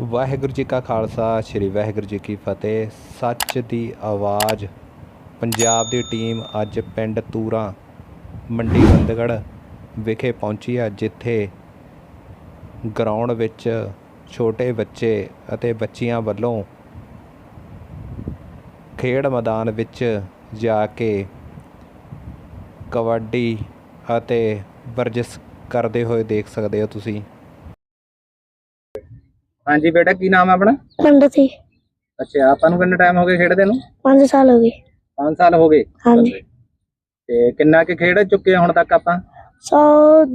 ਵਾਹਿਗੁਰੂ ਜੀ ਕਾ ਖਾਲਸਾ, ਸ੍ਰੀ ਵਾਹਿਗੁਰੂ ਜੀ ਕੀ ਫਤਿਹ। ਸੱਚ ਦੀ ਆਵਾਜ਼। ਪੰਜਾਬ ਦੀ ਟੀਮ ਅੱਜ ਪਿੰਡ ਤੂਰਾ, ਮੰਡੀ ਬੰਦਗੜ੍ਹ ਵਿਖੇ ਪਹੁੰਚੀ ਹੈ ਜਿੱਥੇ ਗਰਾਊਂਡ ਵਿੱਚ ਛੋਟੇ ਬੱਚੇ ਅਤੇ ਬੱਚੀਆਂ ਵੱਲੋਂ ਖੇਡ ਮੈਦਾਨ ਵਿੱਚ ਜਾ ਕੇ ਕਬੱਡੀ ਅਤੇ ਵਰਜਿਸ਼ ਕਰਦੇ ਹੋਏ ਦੇਖ ਸਕਦੇ ਹੋ ਤੁਸੀਂ। ਹਾਂਜੀ ਬੇਟਾ ਕੀ ਨਾਮ ਹੈ ਆਪਣਾ? ਪੰਡਤ ਸੀ ਅੱਛਾ ਆਪਾਂ ਨੂੰ ਕਿੰਨਾ ਟਾਈਮ ਹੋ ਗਿਆ ਖੇਡਦੇ ਨੂੰ? 5 ਸਾਲ ਹੋ ਗਏ। 5 ਸਾਲ ਹੋ ਗਏ? ਹਾਂਜੀ। ਤੇ ਕਿੰਨਾ ਕਿ ਖੇਡ ਚੁੱਕੇ ਆ ਹੁਣ ਤੱਕ ਆਪਾਂ? 100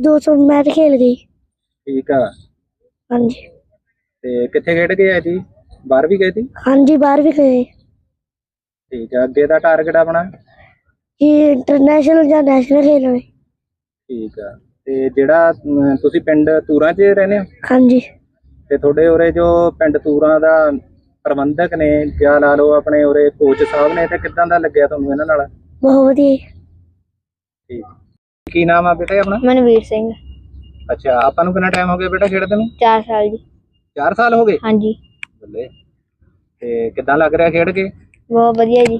200 ਮੈਚ ਖੇਲ ਗਈ ਠੀਕ ਆ। ਹਾਂਜੀ। ਤੇ ਕਿੱਥੇ ਖੇਡ ਕੇ ਆਏ ਜੀ ਬਾਹਰ ਵੀ ਗਏ ਸੀ? ਹਾਂਜੀ ਬਾਹਰ ਵੀ ਗਏ। ਠੀਕ ਆ ਅੱਗੇ ਦਾ ਟਾਰਗੇਟ ਆਪਣਾ? ਕਿ ਇੰਟਰਨੈਸ਼ਨਲ ਜਾਂ ਨੈਸ਼ਨਲ ਖੇਲਣੇ ਠੀਕ ਆ। ਤੇ ਜਿਹੜਾ ਤੁਸੀਂ ਪਿੰਡ ਤੂਰਾਂ 'ਚ ਰਹਿੰਦੇ ਹੋ? ਹਾਂਜੀ। ਤੇ ਤੁਹਾਡੇ ਉਰੇ ਜੋ ਪਿੰਡ ਤੂਰਾਂ ਦਾ ਪ੍ਰਬੰਧਕ ਨੇ ਜਾਂ ਲਾ ਲਓ ਆਪਣੇ ਉਰੇ ਕੋਚ ਸਾਹਿਬ ਨੇ ਤੇ ਕਿੱਦਾਂ ਦਾ ਲੱਗਿਆ ਤੁਹਾਨੂੰ ਇਹਨਾਂ ਨਾਲ? ਬਹੁਤ ਵਧੀਆ। ਠੀਕ। ਕੀ ਨਾਮ ਆ ਬੇਟਾ ਆਪਣਾ? ਮਨਵੀਰ ਸਿੰਘ। ਅੱਛਾ ਆਪਾਂ ਨੂੰ ਕਿੰਨਾ ਟਾਈਮ ਹੋ ਗਿਆ ਬੇਟਾ ਖੇਡਦੇ ਨੂੰ? 4 ਸਾਲ ਜੀ। 4 ਸਾਲ ਹੋ ਗਏ? ਹਾਂਜੀ। ਬੱਲੇ। ਤੇ ਕਿੱਦਾਂ ਲੱਗ ਰਿਹਾ ਖੇਡ ਕੇ? ਬਹੁਤ ਵਧੀਆ ਜੀ।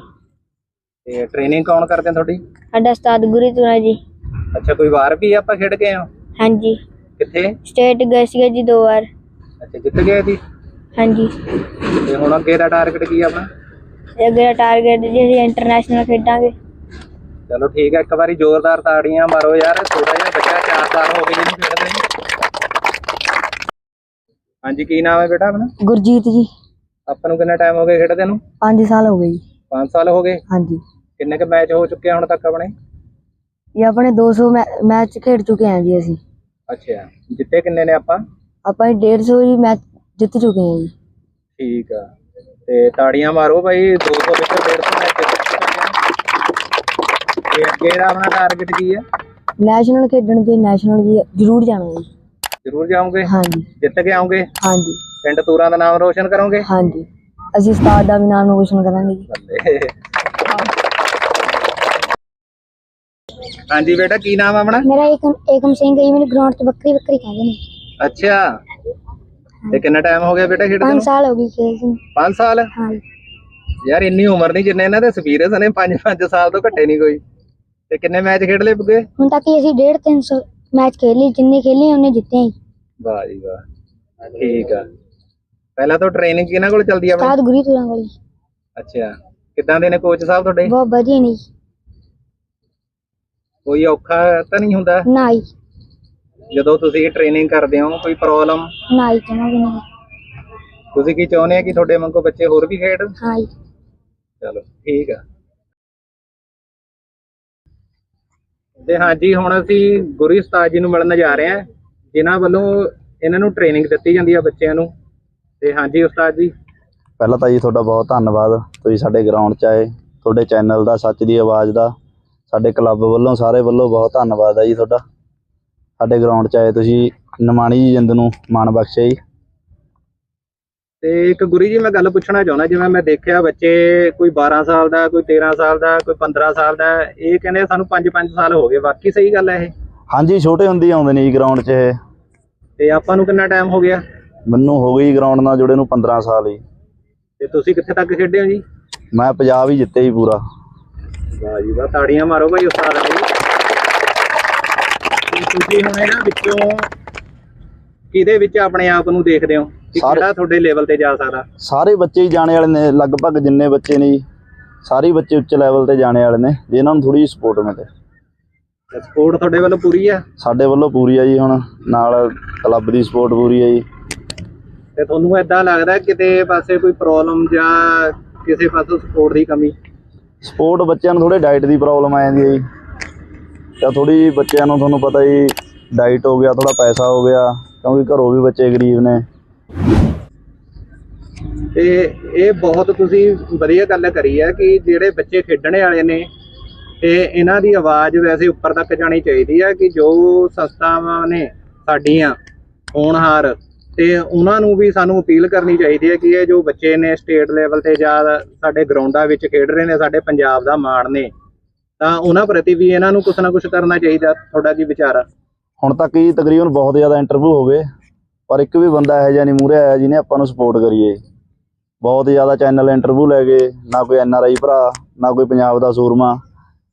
ਤੇ ਟ੍ਰੇਨਿੰਗ ਕੌਣ ਕਰਦੇ ਆ ਤੁਹਾਡੀ? ਸਾਡਾ ਉਸਤਾਦ ਗੁਰੀ ਤੁਰਾ ਜੀ। ਅੱਛਾ ਕੋਈ ਵਾਰ ਵੀ ਆਪਾਂ ਖੇਡ ਕੇ ਆ ਹਾਂਜੀ। ਕਿੱਥੇ? ਸਟੇਟ ਗਏ ਸੀਗੇ ਜੀ ਦੋ ਵਾਰ। ਅੱਛਾ ਜਿੱਤ ਗਏ ਸੀ? ਹਾਂਜੀ। ਤੇ ਹੁਣ ਅੱਗੇ ਦਾ ਟਾਰਗੇਟ ਕੀ ਆ ਆਪਣਾ? ਤੇ ਅੱਗੇ ਦਾ ਟਾਰਗੇਟ ਜੀ ਅਸੀਂ ਇੰਟਰਨੈਸ਼ਨਲ ਖੇਡਾਂਗੇ। ਚਲੋ ਠੀਕ ਹੈ ਇੱਕ ਵਾਰੀ ਜ਼ੋਰਦਾਰ ਤਾੜੀਆਂ ਮਾਰੋ ਯਾਰ ਥੋੜਾ ਜਿਹਾ ਬੱਚਾ ਚਾਰ ਸਾਲ ਹੋ ਗਏ ਜਿਹਨੂੰ ਖੇਡਦੇ ਹਾਂਜੀ ਕੀ ਨਾਮ ਹੈ ਬੇਟਾ ਆਪਣਾ? ਗੁਰਜੀਤ ਜੀ। ਆਪਾਂ ਨੂੰ ਕਿੰਨਾ ਟਾਈਮ ਹੋ ਗਿਆ ਖੇਡਦੇ ਨੂੰ? 5 ਸਾਲ ਹੋ ਗਏ ਜੀ। 5 ਸਾਲ ਹੋ ਗਏ? ਹਾਂਜੀ। ਕਿੰਨੇ ਕ ਮੈਚ ਹੋ ਚੁੱਕੇ ਆ ਹੁਣ ਤੱਕ ਆਪਣੇ? ਇਹ ਆਪਣੇ 200 ਮੈਚ ਖੇਡ ਚੁੱਕੇ ਹਾਂ ਜੀ ਅਸੀਂ। ਅੱਛਾ ਜਿੱਤੇ ਕਿੰਨੇ ਨੇ ਆਪਾਂ? ਆਪਾਂ 150 ਜੀ ਮੈਚ ਜਿੱਤ ਚੁੱਕੇ ਹਾਂ ਜੀ। ਠੀਕ ਆ। ਤੇ ਤਾੜੀਆਂ ਮਾਰੋ ਭਾਈ 200 ਵਿੱਚੋਂ 150 ਮੈਚ ਜਿੱਤ ਚੁੱਕੇ ਆ ਤੇ ਅੱਗੇ ਦਾ ਆਪਣਾ ਟਾਰਗੇਟ ਕੀ ਆ? ਨੈਸ਼ਨਲ ਖੇਡਣ ਤੇ ਨੈਸ਼ਨਲ ਜੀ ਜ਼ਰੂਰ ਜਾਣਾ ਜੀ। ਜ਼ਰੂਰ ਜਾਓਗੇ? ਹਾਂਜੀ। ਜਿੱਤ ਕੇ ਆਓਗੇ? ਹਾਂਜੀ। ਪਿੰਡ ਤੂਰਾਂ ਦਾ ਨਾਮ ਰੋਸ਼ਨ ਕਰੋਗੇ? ਹਾਂਜੀ। ਅਸੀਂ ਉਸਤਾਦ ਦਾ ਵੀ ਨਾਮ ਰੋਸ਼ਨ ਕਰਾਂਗੇ ਜੀ। ਹਾਂਜੀ ਬੇਟਾ ਕੀ ਨਾਮ ਆ ਆਪਣਾ? ਮੇਰਾ ਏਕਮ ਏਕਮ ਸਿੰਘ ਜੀ ਮੈਨੂੰ ਗਰਾਊਂਡ 'ਚ ਬੱਕਰੀ ਬੱਕਰੀ ਕਹਿੰਦੇ ਨੇ। ਅੱਛਾ। ਤੇ ਕਿੰਨਾ ਟਾਈਮ ਹੋ ਗਿਆ ਬੇਟਾ ਖੇਡਦੇ 5 ਨੂੰ? ਸਾਲ ਹੋ ਗਏ ਖੇਡ ਨੂੰ। 5 ਸਾਲ? ਹਾਂਜੀ। ਯਾਰ ਇੰਨੀ ਉਮਰ ਨਹੀਂ ਜਿੰਨੇ ਇਹਨਾਂ ਦੇ ਐਕਸਪੀਰੀਅੰਸ ਨੇ 5-5 ਸਾਲ ਤੋਂ ਘੱਟੇ ਨਹੀਂ ਕੋਈ। ਤੇ ਕਿੰਨੇ ਮੈਚ ਖੇਡ ਲਏ ਬੁੱਗੇ ਹੁਣ ਤੱਕ ਹੀ ਅਸੀਂ 1.5 300 ਮੈਚ ਖੇਲੇ ਜਿੰਨੇ ਖੇਲੇ ਉਹਨੇ ਜਿੱਤੇ ਹੀ। ਵਾਹ ਜੀ ਵਾਹ। ਠੀਕ ਆ। ਪਹਿਲਾਂ ਤਾਂ ਟ੍ਰੇਨਿੰਗ ਕਿਹਨਾਂ ਕੋਲ ਚੱਲਦੀ ਆ ਆਪਣੀ ਗੁਰੀ ਤੁਰਾਂ ਵਾਲੀ ਅੱਛਾ। ਕਿੱਦਾਂ ਦੇ ਨੇ ਕੋਚ ਸਾਹਿਬ ਤੁਹਾਡੇ? ਬਹੁਤ ਵਧੀਆ ਨਹੀਂ ਕੋਈ ਔਖਾ ਤਾਂ ਨਹੀਂ ਹੁੰਦਾ? ਨਾ ਹੀ ਜਦੋਂ ਤੁਸੀਂ ਟ੍ਰੇਨਿੰਗ ਕਰਦੇ ਹੋ ਕੋਈ ਪ੍ਰੋਬਲਮ ਨਾ ਹੀ ਜਮਾ ਵੀ ਨਹੀਂ। ਤੁਸੀਂ ਕੀ ਚਾਹੁੰਦੇ ਆ ਕਿ ਤੁਹਾਡੇ ਵਾਂਗੂ ਬੱਚੇ ਹੋਰ ਵੀ ਖੇਡ? ਹਾਂ ਜੀ। ਚਲੋ ਠੀਕ ਆ। ਤੇ ਹਾਂਜੀ ਹੁਣ ਅਸੀਂ ਗੁਰੂ ਉਸਤਾਦ ਜੀ ਨੂੰ ਮਿਲਣ ਜਾ ਰਹੇ ਹਾਂ ਜਿਨ੍ਹਾਂ ਵੱਲੋਂ ਇਹਨਾਂ ਨੂੰ ਟ੍ਰੇਨਿੰਗ ਦਿੱਤੀ ਜਾਂਦੀ ਆ ਬੱਚਿਆਂ ਨੂੰ। ਤੇ ਹਾਂਜੀ ਉਸਤਾਦ ਜੀ। ਪਹਿਲਾਂ ਤਾਂ ਜੀ ਤੁਹਾਡਾ ਬਹੁਤ ਧੰਨਵਾਦ। ਤੁਸੀਂ ਸਾਡੇ ਗਰਾਊਂਡ 'ਚ ਆਏ ਤੁਹਾਡੇ ਚੈਨਲ ਦਾ ਸੱਚ ਦੀ ਆਵਾਜ਼ ਦਾ ਸਾਡੇ ਕਲੱਬ ਵੱਲੋਂ ਸਾਰੇ ਵੱਲੋਂ ਬਹੁਤ ਧੰਨਵਾਦ ਹੈ ਜੀ ਤੁਹਾਡਾ। ਸਾਡੇ ਗਰਾਊਂਡ 'ਚ ਆਏ ਤੁਸੀਂ ਨਿਮਾਣੀ ਜੀ ਜਿੰਦ ਨੂੰ ਮਾਣ ਬਖਸ਼ਿਆ ਜੀ। ਤੇ ਇੱਕ ਗੁਰੂ ਜੀ ਮੈਂ ਗੱਲ ਪੁੱਛਣਾ ਚਾਹੁੰਦਾ ਜਿਵੇਂ ਮੈਂ ਦੇਖਿਆ ਬੱਚੇ ਕੋਈ 12 ਸਾਲ ਦਾ ਕੋਈ 13 ਸਾਲ ਦਾ ਕੋਈ 15 ਸਾਲ ਦਾ ਇਹ ਕਹਿੰਦੇ ਸਾਨੂੰ 5-5 ਸਾਲ ਹੋ ਗਏ ਬਾਕੀ ਸਹੀ ਗੱਲ ਹੈ ਇਹ? ਹਾਂਜੀ ਛੋਟੇ ਹੁੰਦੇ ਹੀ ਆਉਂਦੇ ਨੇ ਜੀ ਗਰਾਊਂਡ 'ਚ ਇਹ। ਤੇ ਆਪਾਂ ਨੂੰ ਕਿੰਨਾ ਟਾਈਮ ਹੋ ਗਿਆ? ਮੈਨੂੰ ਹੋ ਗਈ ਗਰਾਊਂਡ ਨਾਲ ਜੁੜੇ ਨੂੰ 15 ਸਾਲ ਜੀ ਤੇ ਤੁਸੀਂ ਕਿੱਥੇ ਤੱਕ ਖੇਡੇ ਹੋ ਜੀ? ਮੈਂ ਪੰਜਾਬ ਹੀ ਜਿੱਤੇ ਜੀ ਪੂਰਾ। ਵਾਹ ਜੀ ਵਾਹ ਤਾੜੀਆਂ ਮਾਰੋ ਭਾਈ ਉਸਤਾਦ ਤੇ ਤੁਸੀਂ ਹੁਣ ਇਹਨਾਂ ਵਿੱਚੋਂ ਕਿਹਦੇ ਵਿੱਚ ਆਪਣੇ ਆਪ ਨੂੰ ਦੇਖਦੇ ਹੋ? ਕਿ ਸਾਰੇ- ਕਿਹੜਾ ਤੁਹਾਡੇ ਲੈਵਲ ਤੇ ਜਾ ਸਕਦਾ? ਸਾਰੇ ਬੱਚੇ ਹੀ ਜਾਣੇ ਵਾਲੇ ਨੇ ਲਗਭਗ ਜਿੰਨੇ ਬੱਚੇ ਨੇ ਜੀ ਸਾਰੇ ਹੀ ਬੱਚੇ ਉੱਚ ਲੈਵਲ ਤੇ ਜਾਣੇ ਵਾਲੇ ਨੇ ਜੇ ਇਹਨਾਂ ਨੂੰ ਥੋੜੀ ਜਿਹੀ ਸਪੋਰਟ ਮਿਲੇ। ਸਪੋਰਟ ਤੁਹਾਡੇ ਵੱਲੋਂ ਪੂਰੀ ਆ? ਸਾਡੇ ਵੱਲੋਂ ਪੂਰੀ ਆ ਜੀ ਹੁਣ ਨਾਲ ਕਲੱਬ ਦੀ ਸਪੋਰਟ ਪੂਰੀ ਆ ਜੀ। ਤੇ ਤੁਹਾਨੂੰ ਏਦਾਂ ਲੱਗਦਾ ਕਿਤੇ ਪਾਸੇ ਕੋਈ ਪ੍ਰੋਬਲਮ ਜਾਂ ਕਿਸੇ ਪਾਸੋਂ ਸਪੋਰਟ ਦੀ ਕਮੀ? ਸਪੋਰਟ ਬੱਚਿਆਂ ਨੂੰ ਥੋੜੇ ਡਾਈਟ ਦੀ ਪ੍ਰੋਬਲਮ ਆ ਜਾਂਦੀ ਹੈ ਜੀ। ਤਾਂ ਥੋੜੀ ਬੱਚਿਆਂ ਨੂੰ ਤੁਹਾਨੂੰ ਪਤਾ ਹੀ ਡਾਈਟ ਹੋ ਗਿਆ ਥੋੜਾ ਪੈਸਾ ਹੋ ਗਿਆ, ਕਿਉਂਕਿ ਘਰੋਂ ਵੀ ਬੱਚੇ ਗਰੀਬ ਨੇ। ਤੇ ਇਹ ਬਹੁਤ ਤੁਸੀਂ ਵਧੀਆ ਗੱਲ ਕਰੀ ਹੈ ਕਿ ਜਿਹੜੇ ਬੱਚੇ ਖੇਡਣ ਵਾਲੇ ਨੇ, ਤੇ ਇਹਨਾਂ ਦੀ ਆਵਾਜ਼ ਵੈਸੇ ਉੱਪਰ ਤੱਕ ਜਾਣੀ ਚਾਹੀਦੀ ਹੈ ਕਿ ਜੋ ਸੰਸਥਾਵਾਂ ਨੇ ਸਾਡੀਆਂ, ਹੋਣਹਾਰ, ਤੇ ਉਹਨਾਂ ਨੂੰ ਵੀ ਸਾਨੂੰ ਅਪੀਲ ਕਰਨੀ ਚਾਹੀਦੀ ਹੈ ਕਿ ਇਹ ਜੋ ਬੱਚੇ ਨੇ ਸਟੇਟ ਲੈਵਲ ਤੇ ਜਾਂ ਸਾਡੇ ਗਰਾਊਂਡਾਂ ਵਿੱਚ ਖੇਡ ਰਹੇ ਨੇ, ਸਾਡੇ ਪੰਜਾਬ ਦਾ ਮਾਣ ਨੇ। ਤਾਂ ਉਹਨਾਂ ਪ੍ਰਤੀ ਵੀ ਇਹਨਾਂ ਨੂੰ ਕੁਛ ਨਾ ਕੁਛ ਕਰਨਾ ਚਾਹੀਦਾ, ਤੁਹਾਡਾ ਕੀ ਵਿਚਾਰ ਆ? ਹੁਣ ਤੱਕ ਹੀ ਤਕਰੀਬਨ ਬਹੁਤ ਜ਼ਿਆਦਾ ਇੰਟਰਵਿਊ ਹੋ ਗਏ, ਪਰ ਇੱਕ ਵੀ ਬੰਦਾ ਇਹੋ ਜਿਹਾ ਨਹੀਂ ਮੂਰੇ ਆਇਆ ਜਿਹਨੇ ਆਪਾਂ ਨੂੰ ਸਪੋਰਟ ਕਰੀਏ। ਬਹੁਤ ਜ਼ਿਆਦਾ ਚੈਨਲ ਇੰਟਰਵਿਊ ਲੈ ਗਏ, ਨਾ ਕੋਈ ਐਨ ਆਰ ਆਈ ਭਰਾ, ਨਾ ਕੋਈ ਪੰਜਾਬ ਦਾ ਸੂਰਮਾ,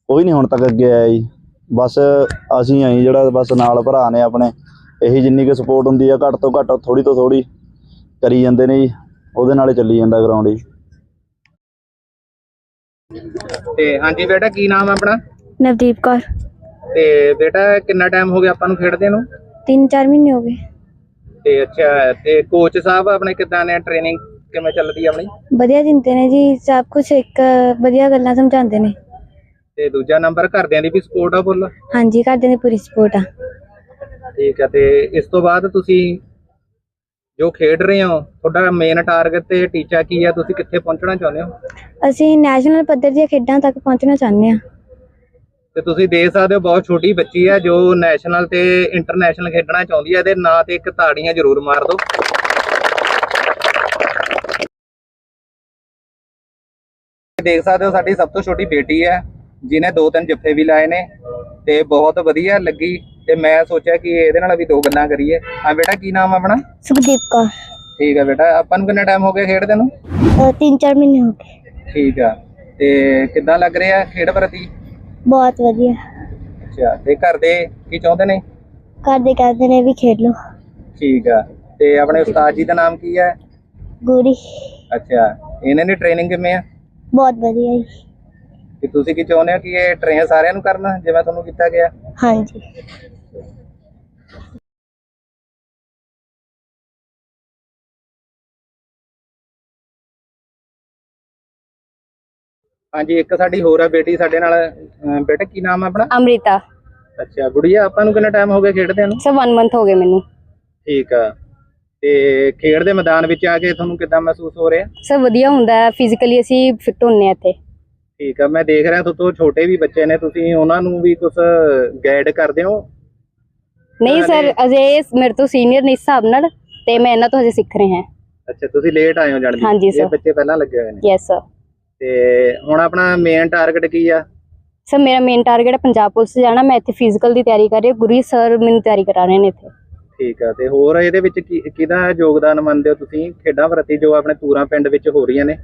ਕੋਈ ਨਹੀਂ ਹੁਣ ਤੱਕ ਅੱਗੇ ਆਇਆ ਜੀ। ਬਸ ਅਸੀਂ ਆਈ ਜਿਹੜਾ ਬਸ ਨਾਲ ਭਰਾ ਨੇ ਆਪਣੇ, ਇਹੀ ਜਿੰਨੀ ਕੁ ਸਪੋਰਟ ਹੁੰਦੀ ਆ, ਘੱਟ ਤੋਂ ਘੱਟ ਥੋੜੀ ਤੋਂ ਥੋੜੀ ਕਰੀ ਜਾਂਦੇ ਨੇ ਜੀ, ਉਹਦੇ ਨਾਲ ਚੱਲੀ ਜਾਂਦਾ ਗਰਾਊਂਡ ਜੀ। ਤੇ ਹਾਂਜੀ ਬੇਟਾ ਕੀ ਨਾਮ ਆ ਆਪਣਾ? ਨਵਦੀਪ ਕੌਰ। ਤੇ ਬੇਟਾ ਕਿੰਨਾ ਟਾਈਮ ਹੋ ਗਿਆ ਆਪਾਂ ਨੂੰ ਖੇਡਦੇ ਨੂੰ? 3-4 ਮਹੀਨੇ ਹੋ ਗਏ। ਤੇ ਅੱਛਾ ਤੇ ਕੋਚ ਸਾਹਿਬ ਆਪਣੇ ਕਿੱਦਾਂ ਨੇ? ਟ੍ਰੇਨਿੰਗ ਕਿਵੇਂ ਚੱਲਦੀ ਆ ਆਪਣੀ? ਵਧੀਆ ਦਿੰਦੇ ਨੇ ਜੀ ਸਭ ਕੁਝ ਇੱਕ ਵਧੀਆ ਗੱਲਾਂ ਸਮਝਾਉਂਦੇ ਨੇ। ਤੇ ਦੂਜਾ ਨੰਬਰ ਘਰਦਿਆਂ ਦੀ ਵੀ ਸਪੋਰਟ ਆ ਫੁੱਲ? ਹਾਂਜੀ ਘਰਦਿਆਂ ਦੀ ਪੂਰੀ ਸਪੋਰਟ ਆ। ਠੀਕ ਹੈ ਤੇ ਇਸ ਤੋਂ ਬਾਅਦ ਤੁਸੀਂ ਜੋ ਖੇਡ ਰਹੇ ਹੋ ਤੁਹਾਡਾ ਮੇਨ ਟਾਰਗੇਟ ਤੇ ਟੀਚਾ ਕੀ ਹੈ ਤੁਸੀਂ ਕਿੱਥੇ ਪਹੁੰਚਣਾ ਚਾਹੁੰਦੇ ਹੋ? ਅਸੀਂ ਨੈਸ਼ਨਲ ਪੱਧਰ ਦੀਆਂ ਖੇਡਾਂ ਤੱਕ ਪਹੁੰਚਣਾ ਚਾਹੁੰਦੇ ਹਾਂ। ਤੇ ਤੁਸੀਂ ਦੇਖ ਸਕਦੇ ਹੋ ਬਹੁਤ ਛੋਟੀ ਬੱਚੀ ਹੈ ਜੋ ਨੈਸ਼ਨਲ ਤੇ ਇੰਟਰਨੈਸ਼ਨਲ ਖੇਡਣਾ ਚਾਹੁੰਦੀ ਹੈ ਇਹਦੇ ਨਾਂ ਤੇ ਇੱਕ ਤਾੜੀਆਂ ਜ਼ਰੂਰ ਮਾਰ ਦਿਓ। ਦੇਖ ਸਕਦੇ ਹੋ ਸਾਡੀ ਸਭ ਤੋਂ ਛੋਟੀ ਬੇਟੀ ਹੈ ਜਿਨੇ ਦੋ ਤਿੰਨ ਜੱਫੇ ਵੀ ਲਾਏ ਨੇ। ਤੇ ਬਹੁਤ ਵਧੀਆ ਲੱਗੀ ਤੇ ਮੈਂ ਸੋਚਿਆ ਕਿ ਇਹਦੇ ਨਾਲ ਵੀ ਦੋ ਗੱਲਾਂ ਕਰੀਏ। ਹਾਂ ਬੇਟਾ ਕੀ ਨਾਮ ਆ ਆਪਣਾ? ਸੁਖਦੀਪ ਕੌਰ। ਠੀਕ ਹੈ ਬੇਟਾ ਆਪਾਂ ਨੂੰ ਕਿੰਨਾ ਟਾਈਮ ਹੋ ਗਿਆ ਖੇਡਦੇ ਨੂੰ? 3-4 ਮਹੀਨੇ ਹੋ ਗਏ। ਠੀਕ ਆ ਤੇ ਕਿੱਦਾਂ ਲੱਗ ਰਿਹਾ ਖੇਡ ਪ੍ਰਤੀ? ਬਹੁਤ ਵਧੀਆ। ਅੱਛਾ ਤੇ ਘਰ ਦੇ ਕੀ ਚਾਹੁੰਦੇ ਨੇ? ਘਰਦੇ ਕਹਿੰਦੇ ਨੇ ਵੀ ਖੇਡ ਲਓ। ਠੀਕ ਆ ਤੇ ਆਪਣੇ ਉਸਤਾਦ ਜੀ ਦਾ ਨਾਮ ਕੀ ਹੈ ਗੋਰੀ। ਅੱਛਾ ਇਹਨਾਂ ਦੀ ਟ੍ਰੇਨਿੰਗ ਕਿਵੇਂ ਆ? ਬਹੁਤ ਵਧੀਆ ਜੀ। ਕਿ ਤੁਸੀਂ ਕੀ ਚਾਹੁੰਦੇ ਹੋ ਕਿ ਇਹ ਟ੍ਰੇਨ ਸਾਰਿਆਂ ਨੂੰ ਕਰਨਾ ਜਿਵੇਂ ਤੁਹਾਨੂੰ ਕੀਤਾ ਗਿਆ? ਹਾਂਜੀ। ਹਾਂਜੀ ਇੱਕ ਸਾਡੀ ਹੋਰ ਆ ਬੇਟੀ ਸਾਡੇ ਨਾਲ ਬੇਟਾ ਕੀ ਨਾਮ ਹੈ ਆਪਣਾ? ਅਮ੍ਰਿਤਾ। ਅੱਛਾ ਗੁੜੀਆ ਆਪਾਂ ਨੂੰ ਕਿੰਨਾ ਟਾਈਮ ਹੋ ਗਿਆ ਖੇਡਦੇ ਨੂੰ? ਸਰ 1 ਮੰਥ ਹੋ ਗਏ ਮੈਨੂੰ। ਠੀਕ ਆ। ਤੇ ਖੇਡ ਦੇ ਮੈਦਾਨ ਵਿੱਚ ਆ ਕੇ ਤੁਹਾਨੂੰ ਕਿੱਦਾਂ ਮਹਿਸੂਸ ਹੋ ਰਿਹਾ? ਸਰ ਵਧੀਆ ਹੁੰਦਾ ਹੈ ਫਿਜ਼ੀਕਲੀ ਅਸੀਂ ਫਿੱਟ ਹੁੰਨੇ ਆ ਇੱਥੇ। ਠੀਕ ਆ ਮੈਂ ਦੇਖ ਰਿਹਾ ਤੁਹਾਡੇ ਤੋਂ ਛੋਟੇ ਵੀ ਬੱਚੇ ਨੇ ਤੁਸੀਂ ਉਹਨਾਂ ਨੂੰ ਵੀ ਕੁਝ ਗਾਈਡ ਕਰਦੇ ਹੋ? ਨਹੀਂ ਸਰ ਅਜੇ ਮੇਰੇ ਤੋਂ ਸੀਨੀਅਰ ਨੇ ਇਸ ਹਿਸਾਬ ਨਾਲ ਤੇ ਮੈਂ ਇਹਨਾਂ ਤੋਂ ਹਜੇ ਸਿੱਖ ਰਹੇ ਹਾਂ। ਅੱਛਾ ਤੁਸੀਂ ਲੇਟ ਆਏ ਹੋ ਜਾਣ ਹਾਂਜੀ ਇਹ। ਬੱਚੇ ਪਹਿਲਾਂ ਲੱਗੇ ਹੋਏ ਨੇ? ਯੈਸ ਸਰ ਤੇ ਹੁਣ ਆਪਣਾ ਮੇਨ ਟਾਰਗੇਟ ਕੀ ਆ? ਸਰ ਮੇਰਾ ਮੇਨ ਟਾਰਗੇਟ ਹੈ ਪੰਜਾਬ ਪੁਲਿਸ ਜਾਣਾ। ਮੈਂ ਇੱਥੇ ਫਿਜ਼ੀਕਲ ਦੀ ਤਿਆਰੀ ਕਰ ਰਹੀ ਹਾਂ। ਗੁਰੀ ਸਰ ਮੈਨੂੰ ਤਿਆਰੀ ਕਰਾ ਰਹੇ ਨੇ ਇੱਥੇ। ਠੀਕ ਆ ਤੇ ਹੋਰ ਇਹਦੇ ਵਿੱਚ ਕੀ ਕਿਹਦਾ ਯੋਗਦਾਨ ਮੰਨਦੇ ਹੋ ਤੁਸੀਂ? ਖੇਡਾਂ ਪ੍ਰਤੀ ਜੋ ਆਪਣੇ ਤੂਰਾਂ ਪਿੰਡ ਵਿੱਚ ਹੋ ਰਹੀਆਂ ਨੇ।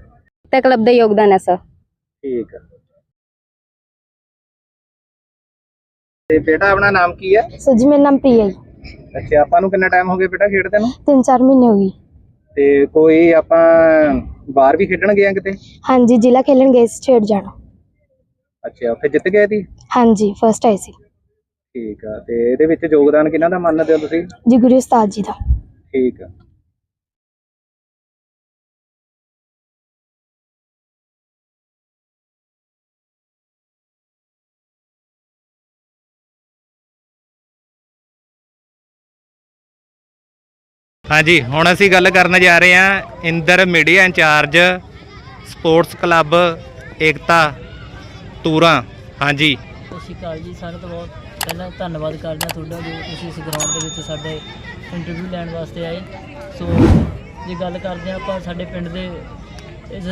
ਤੇ ਕਲੱਬ ਦਾ ਯੋਗਦਾਨ ਹੈ ਸਰ ਠੀਕ ਆ। ਤੇ ਬੇਟਾ ਆਪਣਾ ਨਾਮ ਕੀ ਹੈ ਸਰ ਜੀ ਮੇਰਾ ਨਾਮ ਪ੍ਰਿਆ ਜੀ। ਅੱਛਾ ਆਪਾਂ ਨੂੰ ਕਿੰਨਾ ਟਾਈਮ ਹੋ ਗਿਆ ਬੇਟਾ ਖੇਡਦੇ ਨੂੰ? 3-4 ਮਹੀਨੇ ਹੋ ਗਏ। ਤੇ ਕੋਈ ਆਪਾਂ ਬਾਹਰ ਵੀ ਖੇਡਣ ਗਏ ਆ ਕਿਤੇ? ਹਾਂਜੀ ਜ਼ਿਲ੍ਹਾ ਖੇਲਣ ਗਏ ਸੀ ਛੇੜ ਜਾਣਾ। ਅੱਛਾ ਉੱਥੇ ਜਿੱਤ ਗਏ ਸੀ? ਹਾਂਜੀ ਫਸਟ ਆਈ ਸੀ। ਠੀਕ ਆ ਤੇ ਇਹਦੇ ਵਿੱਚ ਯੋਗਦਾਨ ਕਿਹਨਾਂ ਦਾ ਮੰਨਦੇ ਹੋ ਤੁਸੀਂ? ਜੀ ਗੁਰੂ ਉਸਤਾਦ ਜੀ ਦਾ। ਠੀਕ ਆ। ਹਾਂਜੀ, ਹੁਣ ਅਸੀਂ ਗੱਲ ਕਰਨ ਜਾ ਰਹੇ ਹਾਂ Inder media incharge sports club Ekta Toora ਹਾਂਜੀ। ਸਤਿ ਸ਼੍ਰੀ ਅਕਾਲ ਜੀ, ਸਾਰਿਆਂ ਤੋਂ ਬਹੁਤ ਪਹਿਲਾਂ ਧੰਨਵਾਦ ਕਰਦੇ ਹਾਂ ਤੁਹਾਡਾ ਜੋ ਤੁਸੀਂ ਇਸ ਗਰਾਊਂਡ ਦੇ ਵਿੱਚ ਸਾਡੇ ਇੰਟਰਵਿਊ ਲੈਣ ਵਾਸਤੇ ਆਏ। ਸੋ ਜੇ ਗੱਲ ਕਰਦੇ ਹਾਂ ਆਪਾਂ ਸਾਡੇ ਪਿੰਡ ਦੇ ਇਸ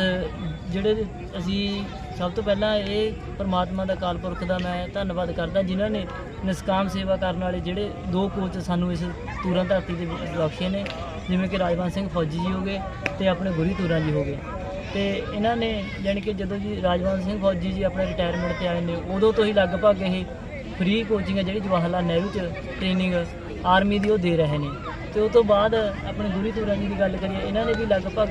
ਜਿਹੜੇ ਅਸੀਂ ਸਭ ਤੋਂ ਪਹਿਲਾਂ ਇਹ ਪਰਮਾਤਮਾ ਦਾ ਅਕਾਲ ਪੁਰਖ ਦਾ ਮੈਂ ਧੰਨਵਾਦ ਕਰਦਾ, ਜਿਨ੍ਹਾਂ ਨੇ ਨਿਸਕਾਮ ਸੇਵਾ ਕਰਨ ਵਾਲੇ ਜਿਹੜੇ ਦੋ ਕੋਚ ਸਾਨੂੰ ਇਸ ਤੂਰਾਂ ਧਰਤੀ ਦੇ ਵਿੱਚ ਬਖਸ਼ੇ ਨੇ, ਜਿਵੇਂ ਕਿ ਰਾਜਵੰਤ ਸਿੰਘ ਫੌਜੀ ਜੀ ਹੋ ਗਏ ਤੇ ਆਪਣੇ ਗੁਰੀ ਤੂਰਾਂ ਜੀ ਹੋ ਗਏ। ਤੇ ਇਹਨਾਂ ਨੇ ਯਾਨੀ ਕਿ ਜਦੋਂ ਜੀ ਰਾਜਵੰਤ ਸਿੰਘ ਫੌਜੀ ਜੀ ਆਪਣੇ ਰਿਟਾਇਰਮੈਂਟ ਤੇ ਆਏ ਨੇ, ਉਦੋਂ ਤੋਂ ਹੀ ਲਗਭਗ ਇਹ ਫ੍ਰੀ ਕੋਚਿੰਗ ਹੈ ਜਿਹੜੀ ਜਵਾਹਰ ਲਾਲ ਨਹਿਰੂ ਚ ਟ੍ਰੇਨਿੰਗ ਆਰਮੀ ਦੀ ਉਹ ਦੇ ਰਹੇ ਨੇ। ਤੇ ਉਸ ਤੋਂ ਬਾਅਦ ਆਪਣੇ ਗੁਰੀ ਤੂਰਾਂ ਜੀ ਦੀ ਗੱਲ ਕਰੀਏ, ਇਹਨਾਂ ਨੇ ਵੀ ਲਗਭਗ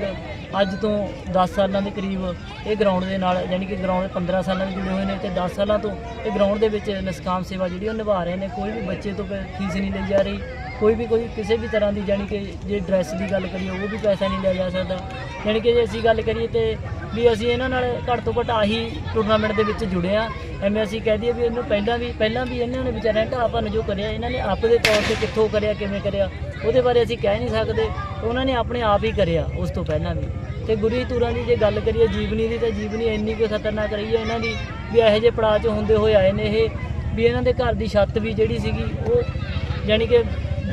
ਅੱਜ ਤੋਂ 10 ਸਾਲਾਂ ਦੇ ਕਰੀਬ ਇਹ ਗਰਾਊਂਡ ਦੇ ਨਾਲ ਯਾਨੀ ਕਿ ਗਰਾਊਂਡ 15 ਸਾਲਾਂ ਦੇ ਜੁੜੇ ਹੋਏ ਨੇ ਤੇ 10 ਸਾਲਾਂ ਤੋਂ ਇਹ ਗਰਾਊਂਡ ਦੇ ਵਿੱਚ ਨਿਸਕਾਮ ਸੇਵਾ ਜਿਹੜੀ ਉਹ ਨਿਭਾ ਰਹੇ ਨੇ। ਕੋਈ ਵੀ ਬੱਚੇ ਤੋਂ ਪ- ਫੀਸ ਨਹੀਂ ਲਈ ਜਾ ਰਹੀ। ਕੋਈ ਵੀ ਕੋਈ ਕਿਸੇ ਵੀ ਤਰ੍ਹਾਂ ਦੀ ਯਾਨੀ ਕਿ ਜੇ ਡਰੈਸ ਦੀ ਗੱਲ ਕਰੀਏ, ਉਹ ਵੀ ਪੈਸਾ ਨਹੀਂ ਲਿਆ ਜਾ ਸਕਦਾ। ਯਾਨੀ ਕਿ ਜੇ ਅਸੀਂ ਗੱਲ ਕਰੀਏ ਤੇ ਵੀ ਅਸੀਂ ਇਹਨਾਂ ਨਾਲ ਘੱਟ ਤੋਂ ਘੱਟ ਆਹੀ ਟੂਰਨਾਮੈਂਟ ਦੇ ਵਿੱਚ ਜੁੜੇ ਆ ਐਵੇਂ ਅਸੀਂ ਕਹਿ ਦਈਏ ਵੀ ਇਹਨੂੰ ਪਹਿਲਾਂ ਵੀ ਪਹਿਲਾਂ ਵੀ ਇਹਨਾਂ ਨੇ ਵਿਚਾਰਿਆਂ ਢਾਹ ਜੋ ਕਰਿਆ, ਇਹਨਾਂ ਨੇ ਆਪਦੇ ਤੌਰ ਤੇ ਕਿੱਥੋਂ ਕਰਿਆ, ਕਿਵੇਂ ਕਰਿਆ, ਉਹਦੇ ਬਾਰੇ ਅਸੀਂ ਕਹਿ ਨਹੀਂ ਸਕਦੇ। ਉਹਨਾਂ ਨੇ ਆਪਣੇ ਆਪ ਹੀ ਕਰਿਆ ਉਸ ਤੋਂ ਪਹਿਲਾਂ ਵੀ। ਤੇ ਗੁਰੀ ਤੂਰਾਂ ਦੀ ਜੇ ਗੱਲ ਕਰੀਏ, ਜੀਵਨੀ ਦੀ ਤਾਂ ਜੀਵਨੀ ਇੰਨੀ ਕੁ ਖਤਰਨਾਕ ਰਹੀ ਹੈ ਇਹਨਾਂ ਦੀ ਵੀ ਇਹੋ ਜਿਹੇ ਪੜਾਅ 'ਚ ਹੁੰਦੇ ਹੋਏ ਆਏ ਨੇ ਇਹ। ਵੀ ਇਹਨਾਂ ਦੇ ਘਰ ਦੀ ਛੱਤ ਵੀ ਜਿਹੜੀ ਸੀਗੀ, ਉਹ ਯਾਨੀ ਕਿ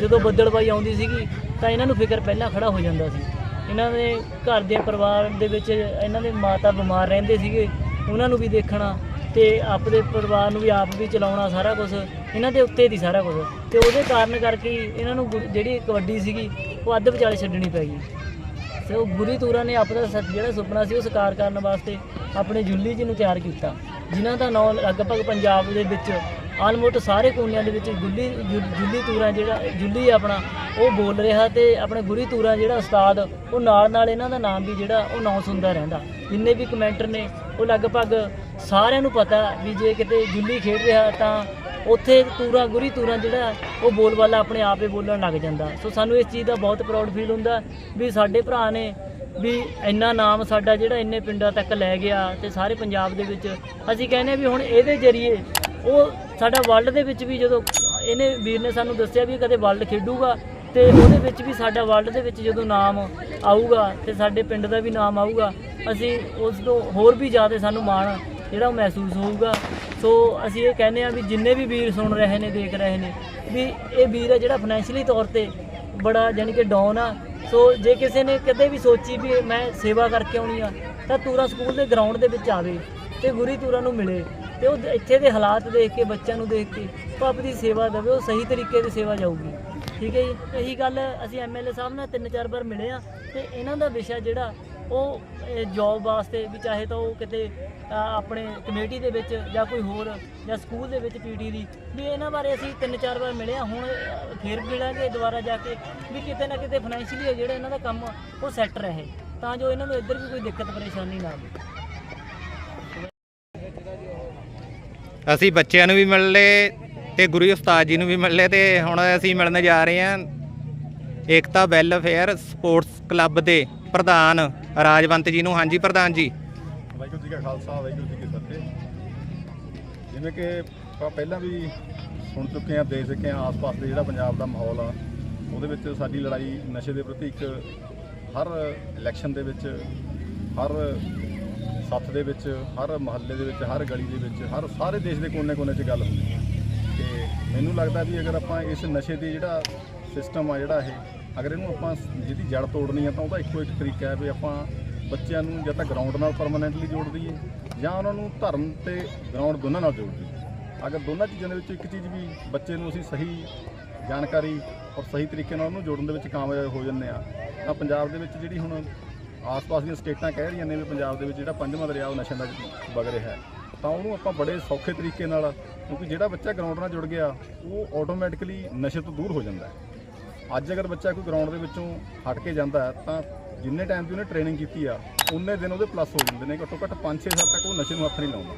ਜਦੋਂ ਬੱਦਲਬਾਈ ਆਉਂਦੀ ਸੀਗੀ, ਤਾਂ ਇਹਨਾਂ ਨੂੰ ਫਿਕਰ ਪਹਿਲਾਂ ਖੜਾ ਹੋ ਜਾਂਦਾ ਸੀ। ਇਹਨਾਂ ਦੇ ਘਰ ਦੇ ਪਰਿਵਾਰ ਦੇ ਵਿੱਚ ਇਹਨਾਂ ਦੇ ਮਾਤਾ ਬਿਮਾਰ ਰਹਿੰਦੇ ਸੀਗੇ, ਉਹਨਾਂ ਨੂੰ ਵੀ ਦੇਖਣਾ ਤੇ ਆਪਦੇ ਪਰਿਵਾਰ ਨੂੰ ਵੀ ਆਪ ਵੀ ਚਲਾਉਣਾ ਸਾਰਾ ਕੁਝ ਇਹਨਾਂ ਦੇ ਉੱਤੇ ਦੀ ਸਾਰਾ ਕੁਝ ਤੇ ਉਹਦੇ ਕਾਰਨ ਕਰਕੇ ਇਹਨਾਂ ਨੂੰ ਗੁ- ਜਿਹੜੀ ਕਬੱਡੀ ਸੀਗੀ, ਉਹ ਅੱਧ ਵਿਚਾਲੇ ਛੱਡਣੀ ਪੈ ਗਈ। ਤੇ ਉਹ ਬੁਰੀ ਤੂਰਾਂ ਨੇ ਆਪਣਾ ਸ- ਜਿਹੜਾ ਸੁਪਨਾ ਸੀ, ਉਹ ਸਾਕਾਰ ਕਰਨ ਵਾਸਤੇ ਆਪਣੇ ਜੁੱਲੀ ਜੀ ਨੂੰ ਤਿਆਰ ਕੀਤਾ। ਜਿਨ੍ਹਾਂ ਦਾ ਨਾਮ ਲਗਭਗ ਪੰਜਾਬ ਦੇ ਵਿੱਚ ਆਲਮੋਸਟ ਸਾਰੇ ਕੋਨਿਆਂ ਦੇ ਵਿੱਚ ਗੁੱਲੀ ਜੁ- ਜੁੱਲੀ ਤੂਰਾਂ ਜਿਹੜਾ, ਜੁੱਲੀ ਆਪਣਾ ਉਹ ਬੋਲ ਰਿਹਾ ਤੇ ਆਪਣੇ ਗੁਰੀ ਤੂਰਾਂ ਜਿਹੜਾ ਉਸਤਾਦ, ਉਹ ਨਾਲ ਨਾਲ ਇਹਨਾਂ ਦਾ ਨਾਮ ਵੀ ਜਿਹੜਾ, ਉਹ ਨਾਮ ਹੁੰਦਾ ਰਹਿੰਦਾ। ਜਿੰਨੇ ਵੀ ਕਮੈਂਟਰ ਨੇ, ਉਹ ਲਗਭਗ ਸਾਰਿਆਂ ਨੂੰ ਪਤਾ ਵੀ ਜੇ ਕਿਤੇ ਜੁੱਲੀ ਖੇਡ ਰਿਹਾ ਤਾਂ ਉੱਥੇ ਤੂਰਾਂ, ਗੁਰੀ ਤੂਰਾਂ ਜਿਹੜਾ, ਉਹ ਬੋਲਬਾਲਾ ਆਪਣੇ ਆਪ ਹੀ ਬੋਲਣ ਲੱਗ ਜਾਂਦਾ। ਸੋ ਸਾਨੂੰ ਇਸ ਚੀਜ਼ ਦਾ ਬਹੁਤ ਪ੍ਰਾਊਡ ਫੀਲ ਹੁੰਦਾ ਵੀ ਸਾਡੇ ਭਰਾ ਨੇ ਵੀ ਇੰਨਾ ਨਾਮ ਸਾਡਾ ਜਿਹੜਾ ਇੰਨੇ ਪਿੰਡਾਂ ਤੱਕ ਲੈ ਗਿਆ ਤੇ ਸਾਰੇ ਪੰਜਾਬ ਦੇ ਵਿੱਚ ਅਸੀਂ ਕਹਿੰਦੇ ਹਾਂ ਵੀ ਹੁਣ ਇਹਦੇ ਜ਼ਰੀਏ ਉਹ ਸਾਡਾ ਵਰਲਡ ਦੇ ਵਿੱਚ ਵੀ ਜਦੋਂ ਇਹਨੇ ਵੀਰ ਨੇ ਸਾਨੂੰ ਦੱਸਿਆ ਵੀ ਕਦੇ ਵਰਲਡ ਖੇਡੂਗਾ ਤੇ ਉਹਦੇ ਵਿੱਚ ਵੀ ਸਾਡਾ ਵਰਲਡ ਦੇ ਵਿੱਚ ਜਦੋਂ ਨਾਮ ਆਊਗਾ ਤੇ ਸਾਡੇ ਪਿੰਡ ਦਾ ਵੀ ਨਾਮ ਆਊਗਾ, ਅਸੀਂ ਉਸ ਤੋਂ ਹੋਰ ਵੀ ਜ਼ਿਆਦਾ ਸਾਨੂੰ ਮਾਣ ਜਿਹੜਾ ਉਹ ਮਹਿਸੂਸ ਹੋਊਗਾ। ਸੋ ਅਸੀਂ ਇਹ ਕਹਿੰਦੇ ਆ ਵੀ ਜਿੰਨੇ ਵੀ ਵੀਰ ਸੁਣ ਰਹੇ ਨੇ, ਦੇਖ ਰਹੇ ਨੇ, ਵੀ ਇਹ ਵੀਰ ਹੈ ਜਿਹੜਾ ਫਾਈਨੈਂਸ਼ੀਅਲੀ ਤੌਰ ਤੇ ਬੜਾ ਯਾਨੀ ਕਿ ਡਾਊਨ ਆ। ਸੋ ਜੇ ਕਿਸੇ ਨੇ ਕਦੇ ਵੀ ਸੋਚੀ ਵੀ ਮੈਂ ਸੇਵਾ ਕਰਕੇ ਆਉਣੀ ਆ, ਤਾਂ ਤੂਰਾ ਸਕੂਲ ਦੇ ਗਰਾਊਂਡ ਦੇ ਵਿੱਚ ਆਵੇ ਤੇ ਗੁਰੀ ਤੂਰਾ ਨੂੰ ਮਿਲੇ ਤੇ ਉਹ ਇੱਥੇ ਦੇ ਹਾਲਾਤ ਦੇਖ ਕੇ, ਬੱਚਿਆਂ ਨੂੰ ਦੇਖ ਕੇ, ਉਹ ਆਪਣੀ ਸੇਵਾ ਦੇਵੇ, ਉਹ ਸਹੀ ਤਰੀਕੇ ਦੀ ਸੇਵਾ ਜਾਊਗੀ। ਠੀਕ ਹੈ ਜੀ। ਇਹੀ ਗੱਲ ਅਸੀਂ ਐਮਐਲਏ ਸਾਹਿਬ ਨਾਲ ਤਿੰਨ ਚਾਰ ਵਾਰ ਮਿਲੇ ਆ ਤੇ ਇਹਨਾਂ ਦਾ ਵਿਸ਼ਾ ਜਿਹੜਾ ਉਹ ਜੌਬ ਵਾਸਤੇ ਵੀ ਚਾਹੇ ਤਾਂ ਉਹ ਕਿਤੇ ਆਪਣੇ ਕਮੇਟੀ ਦੇ ਵਿੱਚ ਜਾਂ ਕੋਈ ਹੋਰ ਜਾਂ ਸਕੂਲ ਦੇ ਵਿੱਚ ਪੀਟੀ ਦੀ ਵੀ ਇਹਨਾਂ ਬਾਰੇ ਅਸੀਂ ਤਿੰਨ ਚਾਰ ਵਾਰ ਮਿਲੇ ਆ। ਹੁਣ ਅ, ਫੇਰ ਮਿਲਾਂਗੇ ਦੁਬਾਰਾ ਜਾ ਕੇ ਵੀ ਕਿਤੇ ਨਾ ਕਿਤੇ ਫਾਈਨੈਂਸ਼ੀਅਲੀ ਜਿਹੜਾ ਇਹਨਾਂ ਦਾ ਕੰਮ ਉਹ ਸੈੱਟ ਰਹੇ। ਤਾਂ ਜੋ ਇਹਨਾਂ ਨੂੰ ਇੱਧਰ ਵੀ ਕੋਈ ਦਿੱਕਤ ਪਰੇਸ਼ਾਨੀ ਨਾ ਆਵੇ। ਅਸੀਂ ਬੱਚਿਆਂ ਨੂੰ ਵੀ ਮਿਲ ਲਏ ਤੇ ਗੁਰੂ ਉਸਤਾਦ ਜੀ ਨੂੰ ਵੀ ਮਿਲ ਲਏ ਤੇ ਹੁਣ ਅਸੀਂ ਮਿਲਣ ਜਾ ਰਹੇ ਹਾਂ ਏਕਤਾ ਵੈਲਫੇਅਰ ਸਪੋਰਟਸ ਕਲੱਬ ਦੇ ਪ੍ਰਧਾਨ ਰਾਜਵੰਤ ਜੀ ਨੂੰ। ਹਾਂਜੀ, ਪ੍ਰਧਾਨ ਜੀ। ਵਾਹਿਗੁਰੂ ਜੀ ਕਾ ਖਾਲਸਾ, ਵਾਹਿਗੁਰੂ ਜੀ ਕੀ ਫਤਿਹ। ਜਿਵੇਂ ਕਿ ਆਪਾਂ ਪਹਿਲਾਂ ਵੀ ਸੁਣ ਚੁੱਕੇ ਹਾਂ, ਦੇਖ ਚੁੱਕੇ ਹਾਂ, ਆਸ-ਪਾਸ ਦੇ ਜਿਹੜਾ ਪੰਜਾਬ ਦਾ ਮਾਹੌਲ ਆ, ਉਹਦੇ ਵਿੱਚ ਸਾਡੀ ਲੜਾਈ ਨਸ਼ੇ ਦੇ ਪ੍ਰਤੀ ਇੱਕ ਹਰ ਇਲੈਕਸ਼ਨ ਦੇ ਵਿੱਚ, ਹਰ ਸੱਥ ਦੇ ਵਿੱਚ, ਹਰ ਮਹੱਲੇ ਦੇ ਵਿੱਚ, ਹਰ ਗਲੀ ਦੇ ਵਿੱਚ, ਹਰ ਸਾਰੇ ਦੇਸ਼ ਦੇ ਕੋਨੇ-ਕੋਨੇ 'ਚ ਗੱਲ ਹੁੰਦੀ ਹੈ। ਮੈਨੂੰ ਲੱਗਦਾ ਵੀ ਅਗਰ ਆਪਾਂ ਇਸ ਨਸ਼ੇ ਦੀ ਜਿਹੜਾ ਸਿਸਟਮ ਆ, ਜਿਹੜਾ ਇਹ, ਅਗਰ ਇਹਨੂੰ ਆਪਾਂ ਜਿਹਦੀ ਜੜ ਤੋੜਨੀ ਆ ਤਾਂ ਉਹਦਾ ਇੱਕੋ ਇੱਕ ਤਰੀਕਾ ਹੈ ਵੀ ਆਪਾਂ ਬੱਚਿਆਂ ਨੂੰ ਜਾਂ ਤਾਂ ਗਰਾਊਂਡ ਨਾਲ ਪਰਮਾਨੈਂਟਲੀ ਜੋੜ ਦਈਏ ਜਾਂ ਉਹਨਾਂ ਨੂੰ ਧਰਮ ਤੇ ਗਰਾਊਂਡ ਦੋਨਾਂ ਨਾਲ ਜੋੜ ਦਈਏ। ਅਗਰ ਦੋਨਾਂ ਚੀਜ਼ਾਂ ਦੇ ਵਿੱਚ ਇੱਕ ਚੀਜ਼ ਵੀ ਬੱਚੇ ਨੂੰ ਅਸੀਂ ਸਹੀ ਜਾਣਕਾਰੀ ਔਰ ਸਹੀ ਤਰੀਕੇ ਨਾਲ ਉਹਨੂੰ ਜੋੜਨ ਦੇ ਵਿੱਚ ਕਾਮਯਾਬ ਹੋ ਜੰਨੇ ਆ, ਤਾਂ ਪੰਜਾਬ ਦੇ ਵਿੱਚ ਜਿਹੜੀ ਹੁਣ ਆਸ-ਪਾਸ ਦੀਆਂ ਸਟੇਟਾਂ ਕਹਿ ਰਹੀਆਂ ਨੇ ਵੀ ਪੰਜਾਬ ਦੇ ਵਿੱਚ ਜਿਹੜਾ ਪੰਜਵਾਂ ਦਰਿਆ ਉਹ ਨਸ਼ਿਆਂ ਦਾ ਵਗ ਰਿਹਾ ਹੈ, ਤਾਂ ਉਹਨੂੰ ਆਪਾਂ ਬੜੇ ਸੌਖੇ ਤਰੀਕੇ ਨਾਲ ਕਿਉਂਕਿ ਜਿਹੜਾ ਬੱਚਾ ਗਰਾਊਂਡ ਨਾਲ ਜੁੜ ਗਿਆ, ਉਹ ਆਟੋਮੈਟਿਕਲੀ ਨਸ਼ੇ ਤੋਂ ਦੂਰ ਹੋ ਜਾਂਦਾ ਹੈ। ਅੱਜ ਅਗਰ ਬੱਚਾ ਕੋਈ ਗਰਾਊਂਡ ਦੇ ਵਿੱਚੋਂ ਹਟ ਕੇ ਜਾਂਦਾ ਤਾਂ ਜਿੰਨੇ ਟਾਈਮ ਦੀ ਉਹਨੇ ਟ੍ਰੇਨਿੰਗ ਕੀਤੀ ਆ, ਉਨੇ ਦਿਨ ਉਹਦੇ ਪਲੱਸ ਹੋ ਜਾਂਦੇ ਨੇ। ਘੱਟੋ ਘੱਟ 5-6 ਸਾਲ ਤੱਕ ਉਹ ਨਸ਼ੇ ਨੂੰ ਹੱਥ ਨਹੀਂ ਲਾਉਂਦਾ।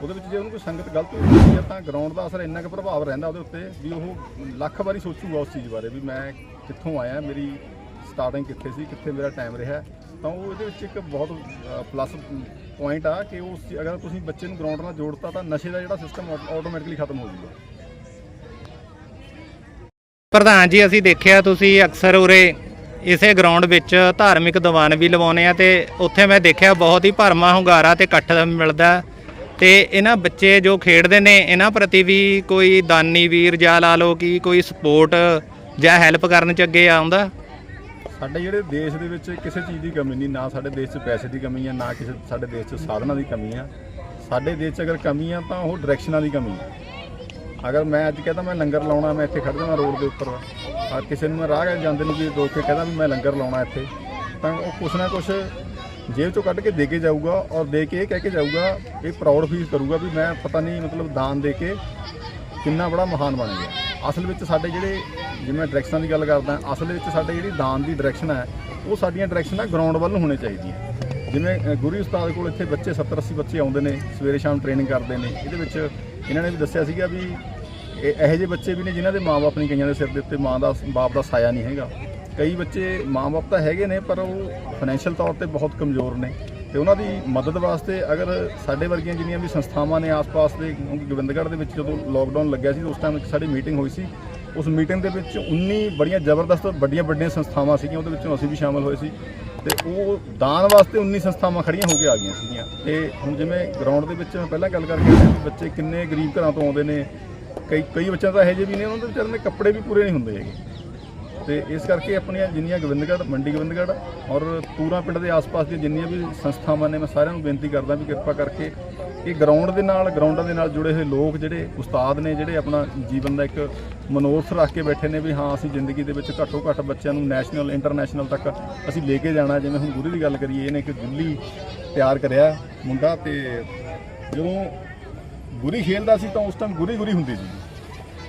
ਉਹਦੇ ਵਿੱਚ ਜੇ ਉਹਨੂੰ ਕੋਈ ਸੰਗਤ ਗਲਤ ਹੋ ਜਾਂਦੀ ਹੈ ਤਾਂ ਗਰਾਊਂਡ ਦਾ ਅਸਰ ਇੰਨਾ ਕੁ ਪ੍ਰਭਾਵ ਰਹਿੰਦਾ ਉਹਦੇ ਉੱਤੇ ਵੀ ਉਹ ਲੱਖ ਵਾਰੀ ਸੋਚੂਗਾ ਉਸ ਚੀਜ਼ ਬਾਰੇ ਵੀ ਮੈਂ ਕਿੱਥੋਂ ਆਇਆ, ਮੇਰੀ ਸਟਾਰਟਿੰਗ ਕਿੱਥੇ ਸੀ, ਕਿੱਥੇ ਮੇਰਾ ਟਾਈਮ ਰਿਹਾ। ਤਾਂ ਉਹ ਇਹਦੇ ਵਿੱਚ ਇੱਕ ਬਹੁਤ ਪਲੱਸ ਪੁਆਇੰਟ ਆ ਕਿ ਉਸ ਅਗਰ ਤੁਸੀਂ ਬੱਚੇ ਨੂੰ ਗਰਾਊਂਡ ਨਾਲ ਜੋੜਤਾ ਤਾਂ ਨਸ਼ੇ ਦਾ ਜਿਹੜਾ ਸਿਸਟਮ ਆਟੋਮੈਟਿਕਲੀ ਖਤਮ ਹੋ ਜਾਊਗਾ। ਪ੍ਰਧਾਨ ਜੀ, ਅਸੀਂ ਦੇਖਿਆ ਤੁਸੀਂ ਅਕਸਰ ਉਰੇ ਇਸੇ ਗਰਾਊਂਡ ਵਿੱਚ ਧਾਰਮਿਕ ਦੀਵਾਨ ਵੀ ਲਵਾਉਨੇ ਆ ਤੇ ਉੱਥੇ ਮੈਂ ਦੇਖਿਆ ਬਹੁਤ ਹੀ ਭਰਮਾ ਹੁੰਗਾਰਾ ਤੇ ਇਕੱਠ ਮਿਲਦਾ ਤੇ ਇਹਨਾਂ ਬੱਚੇ ਜੋ ਖੇਡਦੇ ਨੇ, ਇਹਨਾਂ ਪ੍ਰਤੀ ਵੀ ਕੋਈ ਦਾਨੀ ਵੀਰ ਜਾਂ ਲਾ ਲਓ ਕਿ ਕੋਈ ਸਪੋਰਟ ਜਾਂ ਹੈਲਪ ਕਰਨ ਚ ਅੱਗੇ ਆਉਂਦਾ? ਸਾਡੇ ਜਿਹੜੇ ਦੇਸ਼ ਦੇ ਵਿੱਚ ਕਿਸੇ ਚੀਜ਼ ਦੀ ਕਮੀ ਨਹੀਂ, ਨਾ ਸਾਡੇ ਦੇਸ਼ 'ਚ ਪੈਸੇ ਦੀ ਕਮੀ ਹੈ ਨਾ ਕਿਸੇ ਸਾਡੇ ਦੇਸ਼ 'ਚ ਸਾਧਨਾਂ ਦੀ ਕਮੀ ਆ। ਸਾਡੇ ਦੇਸ਼ 'ਚ ਅਗਰ ਕਮੀ ਆ ਤਾਂ ਉਹ ਡਾਇਰੈਕਸ਼ਨਾਂ ਦੀ ਕਮੀ ਹੈ ਅਗਰ ਮੈਂ ਅੱਜ ਕਹਿੰਦਾ ਮੈਂ ਲੰਗਰ ਲਾਉਣਾ, ਮੈਂ ਇੱਥੇ ਖੜ ਜਾਣਾ ਰੋਡ ਦੇ ਉੱਪਰ। ਆ ਕਿਸੇ ਨੂੰ ਮੈਂ ਰਾਹ ਗਏ ਜਾਂਦੇ ਨੂੰ ਵੀ ਰੋਕ ਕੇ ਕਹਿੰਦਾ ਵੀ ਮੈਂ ਲੰਗਰ ਲਾਉਣਾ ਇੱਥੇ। ਤਾਂ ਉਹ ਕੁਛ ਨਾ ਕੁਛ ਜੇਬ ਚੋਂ ਕੱਢ ਕੇ ਦੇ ਕੇ ਜਾਊਗਾ ਔਰ ਦੇ ਕੇ ਇਹ ਕਹਿ ਕੇ ਜਾਊਗਾ, ਇਹ ਪ੍ਰਾਊਡ ਫੀਲ ਕਰੂਗਾ ਵੀ ਮੈਂ ਪਤਾ ਨਹੀਂ ਮਤਲਬ ਦਾਨ ਦੇ ਕੇ ਕਿੰਨਾ ਬੜਾ ਮਹਾਨ ਬਣ ਗਿਆ। ਅਸਲ ਵਿੱਚ ਸਾਡੇ ਜਿਹੜੇ, ਜਿਵੇਂ ਡਾਇਰੈਕਸ਼ਨਾਂ ਦੀ ਗੱਲ ਕਰਦਾ, ਅਸਲ ਵਿੱਚ ਸਾਡੇ ਜਿਹੜੀ ਦਾਨ ਦੀ ਡਾਇਰੈਕਸ਼ਨ ਹੈ, ਉਹ ਸਾਡੀਆਂ ਡਾਇਰੈਕਸ਼ਨਾਂ ਗਰਾਊਂਡ ਵੱਲ ਨੂੰ ਹੋਣੇ ਚਾਹੀਦੀਆਂ। ਜਿਵੇਂ ਗੁਰੂ ਉਸਤਾਦ ਕੋਲ ਇੱਥੇ ਬੱਚੇ 70 80 ਬੱਚੇ ਆਉਂਦੇ ਨੇ, ਸਵੇਰੇ ਸ਼ਾਮ ਟ੍ਰੇਨਿੰਗ ਕਰਦੇ ਨੇ। ਇਹਦੇ ਵਿੱਚ ਇਹਨਾਂ ਨੇ ਵੀ ਦੱਸਿਆ ਸੀਗਾ ਵੀ ਇਹ ਇਹੋ ਜਿਹੇ ਬੱਚੇ ਵੀ ਨੇ ਜਿਨ੍ਹਾਂ ਦੇ ਮਾਪੇ ਨੇ ਕਈਆਂ ਦੇ ਸਿਰ ਦੇ ਉੱਤੇ, ਮਾਂ ਦਾ, ਬਾਪ ਦਾ ਸਾਇਆ ਨਹੀਂ ਹੈਗਾ। ਕਈ ਬੱਚੇ ਮਾਪੇ ਤਾਂ ਹੈਗੇ ਨੇ, ਪਰ ਉਹ ਫਾਈਨੈਂਸ਼ੀਅਲ ਤੌਰ ਤੇ ਬਹੁਤ ਕਮਜ਼ੋਰ ਨੇ। ਤੇ ਉਹਨਾਂ ਦੀ ਮਦਦ ਵਾਸਤੇ ਅਗਰ ਸਾਡੇ ਵਰਗੀਆਂ ਜਿੰਨੀਆਂ ਵੀ ਸੰਸਥਾਵਾਂ ਨੇ ਆਸ-ਪਾਸ ਦੇ, ਕਿਉਂਕਿ ਗੋਬਿੰਦਗੜ੍ਹ ਦੇ ਵਿੱਚ ਜਦੋਂ ਲੋਕਡਾਊਨ ਲੱਗਿਆ ਸੀ, ਉਸ ਟਾਈਮ ਇੱਕ ਸਾਡੀ ਮੀਟਿੰਗ ਹੋਈ ਸੀ। ਉਸ ਮੀਟਿੰਗ ਦੇ ਵਿੱਚ 19 ਬੜੀਆਂ ਜ਼ਬਰਦਸਤ ਵੱਡੀਆਂ ਵੱਡੀਆਂ ਸੰਸਥਾਵਾਂ ਸੀਗੀਆਂ, ਉਹਦੇ ਵਿੱਚੋਂ ਅਸੀਂ ਵੀ ਸ਼ਾਮਲ ਹੋਏ ਸੀ। ਤੇ ਉਹ ਦਾਨ ਵਾਸਤੇ 19 ਸੰਸਥਾਵਾਂ ਖੜੀਆਂ ਹੋ ਕੇ ਆ ਗਈਆਂ ਸੀਗੀਆਂ। ਤੇ ਹੁਣ ਜਿਵੇਂ ਗਰਾਊਂਡ ਦੇ ਵਿੱਚ ਮੈਂ ਪਹਿਲਾਂ ਗੱਲ ਕਰਕੇ ਬੱਚੇ ਕਿੰਨੇ ਗਰੀਬ ਘਰਾਂ ਤੋਂ ਆਉਂਦੇ ਨੇ। ਕਈ ਕਈ ਬੱਚਿਆਂ ਤਾਂ ਇਹੋ ਜਿਹੇ ਵੀ ਨੇ ਉਹਨਾਂ ਦੇ ਵਿਚਾਰਿਆਂ ਦੇ ਕੱਪੜੇ ਵੀ ਪੂਰੇ ਨਹੀਂ ਹੁੰਦੇ ਹੈਗੇ। ਤੇ ਇਸ ਕਰਕੇ ਆਪਣੀਆਂ ਜਿੰਨੀਆਂ ਗੋਬਿੰਦਗੜ੍ਹ, ਮੰਡੀ ਗੋਬਿੰਦਗੜ੍ਹ ਔਰ ਪੂਰਾ ਪਿੰਡ ਦੇ ਆਸ-ਪਾਸ ਦੀਆਂ ਜਿੰਨੀਆਂ ਵੀ ਸੰਸਥਾਵਾਂ ਨੇ, ਮੈਂ ਸਾਰਿਆਂ ਨੂੰ ਬੇਨਤੀ ਕਰਦਾ ਵੀ ਕਿਰਪਾ ਕਰਕੇ ਇਹ ਗਰਾਊਂਡ ਦੇ ਨਾਲ ਗਰਾਊਂਡਾਂ ਦੇ ਨਾਲ ਜੁੜੇ ਹੋਏ ਲੋਕ ਜਿਹੜੇ ਉਸਤਾਦ ਨੇ, ਜਿਹੜੇ ਆਪਣਾ ਜੀਵਨ ਦਾ ਇੱਕ ਮਨੋਰਥ ਰੱਖ ਕੇ ਬੈਠੇ ਨੇ ਵੀ ਹਾਂ, ਅਸੀਂ ਜ਼ਿੰਦਗੀ ਦੇ ਵਿੱਚ ਘੱਟੋ ਘੱਟ ਬੱਚਿਆਂ ਨੂੰ ਨੈਸ਼ਨਲ ਇੰਟਰਨੈਸ਼ਨਲ ਤੱਕ ਅਸੀਂ ਲੈ ਕੇ ਜਾਣਾ। ਜਿਵੇਂ ਹੁਣ ਗੁਰੂ ਦੀ ਗੱਲ ਕਰੀਏ, ਇਹਨੇ ਇੱਕ ਗੁੱਲੀ ਤਿਆਰ ਕਰਿਆ ਮੁੰਡਾ ਤੇ ਜਦੋਂ ਗੁਰੀ ਖੇਲਦਾ ਸੀ ਤਾਂ ਉਸ ਟਾਈਮ ਗੁਰੀ ਗੁਰੀ ਹੁੰਦੀ ਸੀ।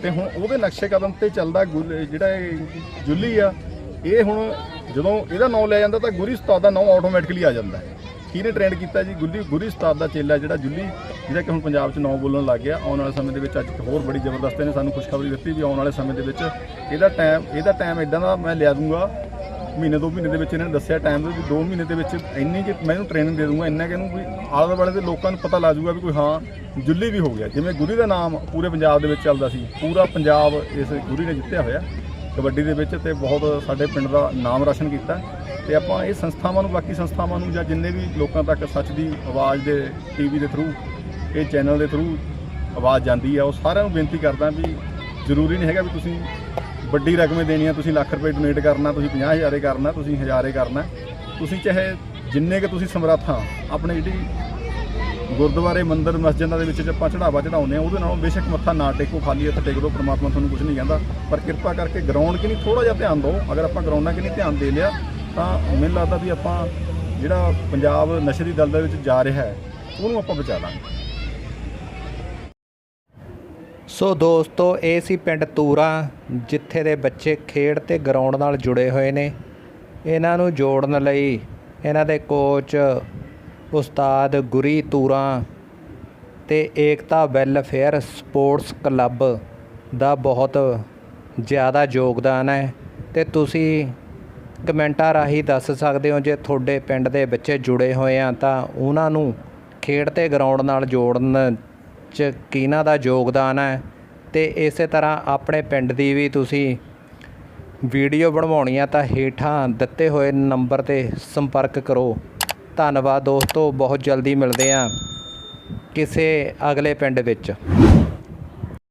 ਤੇ ਹੁਣ ਉਹਦੇ ਨਕਸ਼ੇ ਕਦਮ ਤੇ ਚੱਲਦਾ ਗੁਲ- ਜਿਹੜਾ ਇਹ ਜੁੱਲੀ ਆ, ਇਹ ਹੁਣ ਜਦੋਂ ਇਹਦਾ ਨਾਮ ਲਿਆ ਜਾਂਦਾ ਤਾਂ ਗੁਰੀ ਉਸਤਾਦ ਦਾ ਨਾਮ ਆਟੋਮੈਟਿਕਲੀ ਆ ਜਾਂਦਾ ਹੈ। ਕਿਹਨੇ ਟ੍ਰੈਂਡ ਕੀਤਾ ਜੀ? ਗੁੱਲੀ ਗੁਰੀ ਉਸਤਾਦ ਦਾ ਚੇਲਾ ਜਿਹੜਾ ਜੁੱਲੀ ਜਿਹੜਾ ਕਿ ਹੁਣ ਪੰਜਾਬ 'ਚ ਨਾਮ ਬੋਲਣ ਲੱਗ ਗਿਆ। ਆਉਣ ਵਾਲੇ ਸਮੇਂ ਦੇ ਵਿੱਚ ਅੱਜ ਇੱਕ ਹੋਰ ਬੜੀ ਜ਼ਬਰਦਸਤ ਇਹਨੇ ਸਾਨੂੰ ਖੁਸ਼ਖਬਰੀ ਦਿੱਤੀ ਵੀ ਆਉਣ ਵਾਲੇ ਸਮੇਂ ਦੇ ਵਿੱਚ ਇਹਦਾ ਟਾਈਮ ਇਹਦਾ ਟਾਈਮ ਇਦਾਂ ਦਾ ਮੈਂ ਲਿਆ ਦੂੰਗਾ। ਮਹੀਨੇ ਦੋ ਮਹੀਨੇ ਦੇ ਵਿੱਚ ਇਹਨਾਂ ਨੇ ਦੱਸਿਆ ਟਾਈਮ ਦੇ ਵੀ ਦੋ ਮਹੀਨੇ ਦੇ ਵਿੱਚ ਇੰਨੀ ਕਿ ਮੈਂ ਇਹਨੂੰ ਟ੍ਰੇਨਿੰਗ ਦੇ ਦੂੰਗਾ ਇੰਨਾ ਕਿ ਇਹਨੂੰ ਵੀ ਆਲੇ ਦੁਆਲੇ ਦੇ ਲੋਕਾਂ ਨੂੰ ਪਤਾ ਲੱਗ ਜਾਊਗਾ ਵੀ ਕੋਈ ਹਾਂ ਜੁੱਲੀ ਵੀ ਹੋ ਗਿਆ। ਜਿਵੇਂ ਗੁਰੀ ਦਾ ਨਾਮ ਪੂਰੇ ਪੰਜਾਬ ਦੇ ਵਿੱਚ ਚੱਲਦਾ ਸੀ, ਪੂਰਾ ਪੰਜਾਬ ਇਸ ਗੁਰੀ ਨੇ ਜਿੱਤਿਆ ਹੋਇਆ। ਕਬੱਡੀ ਦੇ ਵਿੱਚ ਤੇ ਬਹੁਤ ਸਾਡੇ ਪਿੰਡ ਦਾ ਨਾਮ ਰੌਸ਼ਨ ਕੀਤਾ। ਤੇ ਆਪਾਂ ਇਹ ਸੰਸਥਾਵਾਂ ਨੂੰ, ਬਾਕੀ ਸੰਸਥਾਵਾਂ ਨੂੰ ਜਾਂ ਜਿੰਨੇ ਵੀ ਲੋਕਾਂ ਤੱਕ ਸੱਚ ਦੀ ਆਵਾਜ਼ ਦੇ ਟੀਵੀ ਦੇ ਥਰੂ ਇਹ ਚੈਨਲ ਦੇ ਥਰੂ ਆਵਾਜ਼ ਜਾਂਦੀ ਹੈ ਉਹ ਸਾਰਿਆਂ ਨੂੰ ਬੇਨਤੀ ਕਰਦਾ ਵੀ ਜ਼ਰੂਰੀ ਨਹੀਂ ਹੈਗਾ ਵੀ ਤੁਸੀਂ ਵੱਡੀ ਰਕਮੇ ਦੇਣੀਆਂ ਤੁਸੀਂ ਲੱਖ ਰੁਪਏ ਡੋਨੇਟ ਕਰਨਾ, ਤੁਸੀਂ 50000 ਕਰਨਾ, ਤੁਸੀਂ ਹਜ਼ਾਰੇ ਕਰਨਾ। ਤੁਸੀਂ ਚਾਹੇ ਜਿੰਨੇ ਕਿ ਤੁਸੀਂ ਸਮਰੱਥਾਂ ਆਪਣੇ ਜਿਹੜੀ ਗੁਰਦੁਆਰੇ, ਮੰਦਿਰ, ਮਸਜਿਦਾਂ ਦੇ ਵਿੱਚ ਜੇ ਆਪਾਂ ਚੜਾਵਾ ਚੜਾਉਂਦੇ ਆ, ਉਹਦੇ ਨਾਲੋਂ ਬੇਸ਼ੱਕ ਮੱਥਾ ਨਾ ਟੇਕੋ, ਖਾਲੀ ਹੱਥ ਟੇਕ ਦਿਓ ਪ੍ਰਮਾਤਮਾ ਤੁਹਾਨੂੰ ਕੁਝ ਨਹੀਂ ਕਹਿੰਦਾ। ਪਰ ਕਿਰਪਾ ਕਰਕੇ ਗਰਾਊਂਡ ਕਿ ਨਹੀਂ ਥੋੜਾ ਜਿਹਾ ਧਿਆਨ ਦਿਓ। ਅਗਰ ਆਪਾਂ ਗਰਾਊਂਡਾਂ ਕਿ ਨਹੀਂ ਧਿਆਨ ਦੇ ਲਿਆ, ਤਾਂ ਮੈਨੂੰ ਲੱਗਦਾ ਵੀ ਆਪਾਂ ਜਿਹੜਾ ਪੰਜਾਬ ਨਸ਼ੇ ਦੀ ਦਲਦਲ ਵਿੱਚ ਜਾ ਰਿਹਾ ਹੈ, ਉਹਨੂੰ ਆਪਾਂ ਬਚਾ ਲਾਂਗੇ। ਸੋ ਦੋਸਤੋ, ਇਹ ਸੀ ਪਿੰਡ ਤੂਰਾ, ਜਿੱਥੇ ਦੇ ਬੱਚੇ ਖੇਡ ਤੇ ਗਰਾਊਂਡ ਨਾਲ ਜੁੜੇ ਹੋਏ ਨੇ। ਇਹਨਾਂ ਨੂੰ ਜੋੜਨ ਲਈ ਇਹਨਾਂ ਦੇ ਕੋਚ ਉਸਤਾਦ ਗੁਰੀ ਤੂਰਾ ਤੇ ਏਕਤਾ ਵੈਲਫੇਅਰ ਸਪੋਰਟਸ ਕਲੱਬ ਦਾ ਬਹੁਤ ਜ਼ਿਆਦਾ ਯੋਗਦਾਨ ਹੈ। ਤੇ ਤੁਸੀਂ ਕਮੈਂਟਾਂ ਰਾਹੀਂ ਦੱਸ ਸਕਦੇ ਹੋ, ਜੇ ਤੁਹਾਡੇ ਪਿੰਡ ਦੇ ਬੱਚੇ ਜੁੜੇ ਹੋਏ ਆ, ਤਾਂ ਉਹਨਾਂ ਨੂੰ ਖੇਡ ਤੇ ਗਰਾਊਂਡ ਨਾਲ ਜੋੜਨ ਚ ਕਿਹਨਾਂ ਦਾ ਯੋਗਦਾਨ ਹੈ ਤੇ ਇਸੇ ਤਰ੍ਹਾਂ ਆਪਣੇ ਪਿੰਡ ਦੀ ਵੀ ਤੁਸੀਂ ਵੀਡੀਓ ਬਣਵਾਉਣੀ ਆ ਤਾਂ ਹੇਠਾਂ ਦਿੱਤੇ ਹੋਏ ਨੰਬਰ ਤੇ ਸੰਪਰਕ ਕਰੋ। ਧੰਨਵਾਦ ਦੋਸਤੋ, ਬਹੁਤ ਜਲਦੀ ਮਿਲਦੇ ਆ ਕਿਸੇ ਅਗਲੇ ਪਿੰਡ ਵਿੱਚ।